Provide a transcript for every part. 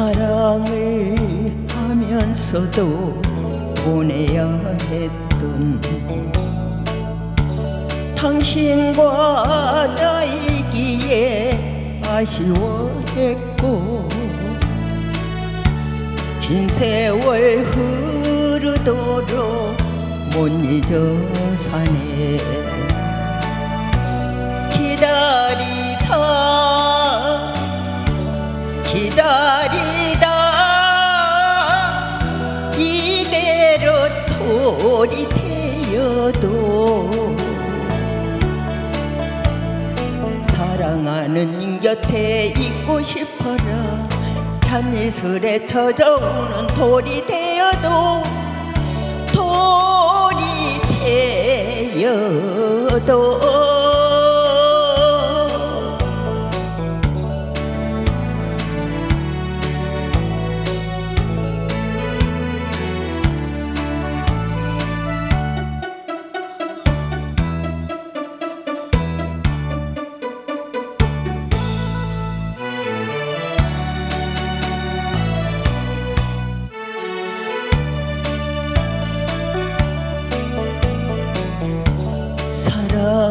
사랑을 하면서도 보내야 했던 당신과 나이기에 아쉬워했고 긴 세월 흐르도록 못 잊어 사네 기다리다. 이대로 돌이 되어도 사랑하는 인 곁에 있고 싶어라. 잔이슬에 젖어오는 돌이 되어도 돌이 되어도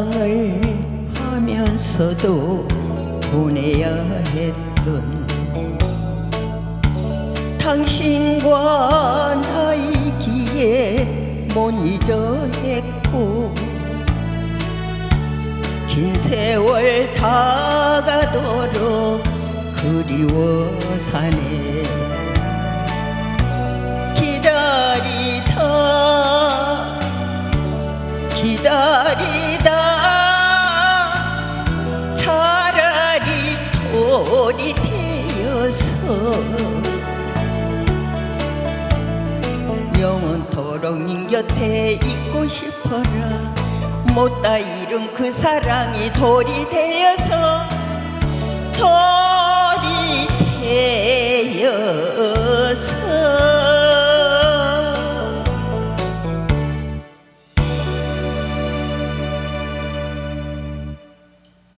사랑을 하면서도 보내야 했던 당신과 나이기에 못 잊어 했고 긴 세월 다가도록 그리워 사네 영원토록 님 곁에 있고 싶어라. 못다 이룬 그 사랑이 돌이 되어서 돌이 되어